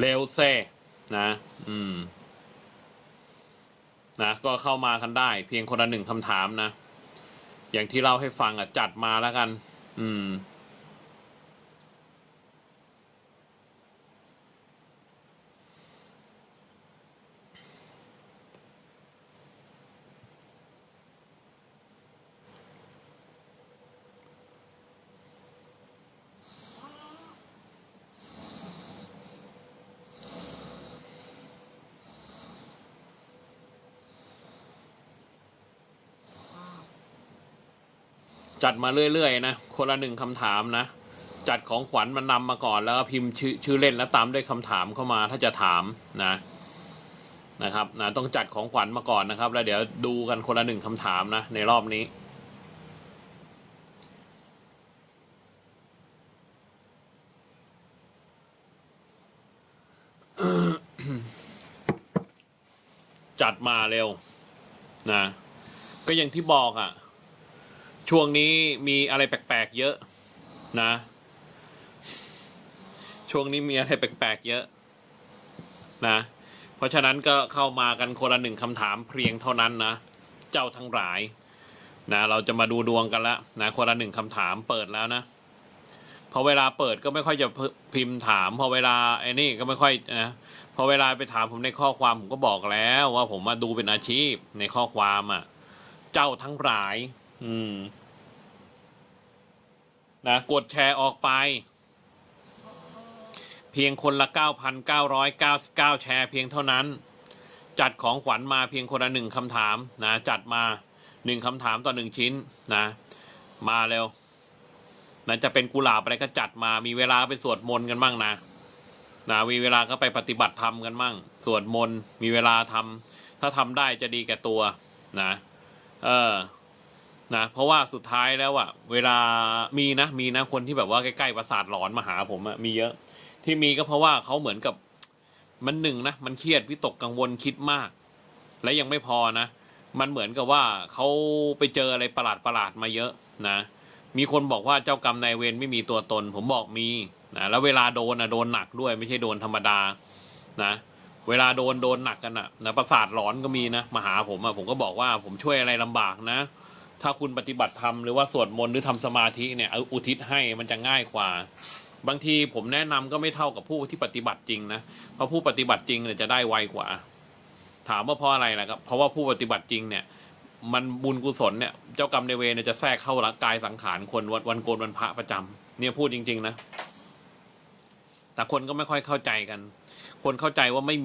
เร็วเซ่นะ อืม นะ ก็เข้ามากันได้ เพียงคนละหนึ่งคำถามนะ อย่างที่เล่าให้ฟังอะ จัดมาแล้วกัน อืม จัดมาเรื่อยๆนะคนละหนึ่งคำถามนะ จัดของขวัญมันนำมาก่อนแล้วก็พิมพ์ชื่อชื่อเล่นแล้วตามด้วยคำถามเข้ามาถ้าจะถามนะนะครับนะต้องจัดของขวัญมาก่อนนะครับ แล้วเดี๋ยวดูกันคนละหนึ่งคำถามนะในรอบนี้จัดมาเร็วนะก็อย่างที่บอกอะ่ะ ช่วงนี้มีอะไรแปลกๆเยอะนะ ช่วงนี้มีอะไรแปลกๆเยอะนะ เพราะฉะนั้นก็เข้ามากันคนละหนึ่งคำถามเพียงเท่านั้นนะ เจ้าทั้งหลายนะเราจะมาดูดวงกันล้วนะคนละหนึ่งคำถามเปิดแล้วนะพอเวลาเปิดก็ไม่ค่อยจะพิมพ์ถาม พอเวลาไอ้นี่ก็ไม่ค่อยนะพอเวลาไปถามผมในข้อความผมก็บอกแล้ว ว่าผมมาดูเป็นอาชีพในข้อความอะ เจ้าทั้งหลาย อืม นะ กดแชร์ออกไป เพียงคนละ 9,999 แชร์เพียงเท่านั้น จัดของขวัญมาเพียงคนละหนึ่งคำถาม นะ จัดมาหนึ่งคำถามต่อหนึ่งชิ้น นะ มาเร็วนะจะเป็นกุหลาบอะไรก็จัดมา มีเวลาไปสวดมนต์กันบ้างนะนะมีเวลาก็ไปปฏิบัติธรรมกันบ้างสวดมนต์มีเวลาทำถ้าทำได้จะดีแก่ตัว นะ เออ นะเพราะว่าสุดท้ายแล้วอะเวลามีนะมีนะคนที่แบบว่าใกล้ๆประสาทหลอนมาหาผมอะมีเยอะ ที่มีก็เพราะว่าเขาเหมือนกับมันหนึ่งนะมันเครียดวิตกกังวลคิดมาก และยังไม่พอนะ มันเหมือนกับว่าเขาไปเจออะไรประหลาดประหลาดๆมาเยอะนะ มีคนบอกว่าเจ้ากรรมนายเวรไม่มีตัวตน ผมบอกมีนะแล้วเวลาโดนอะโดนหนักด้วยไม่ใช่โดนธรรมดานะเวลาโดนโดนหนักกันอะนะประสาทหลอนก็มีนะมาหาผมอะผมก็บอกว่าผมช่วยอะไรลำบากนะ ถ้าคุณปฏิบัติธรรมหรือว่าสวดมนต์หรือทำสมาธิเนี่ยเอาอุทิศให้มันจะง่ายกว่า บางทีผมแนะนำก็ไม่เท่ากับผู้ที่ปฏิบัติจริงนะเพราะผู้ปฏิบัติจริงเนี่ยจะได้ไวกว่า ถามว่าเพราะอะไรล่ะครับ เพราะว่าผู้ปฏิบัติจริงเนี่ย มันบุญกุศลเนี่ยเจ้ากรรมในายเวรเนี่ยจะแทรกเข้าร่างกายสังขารคนวันวันโกนวันพระประจำเนี่ยพูดจริง ๆ นะแต่คนก็ไม่ค่อยเข้าใจกัน คนเข้าใจว่าไม่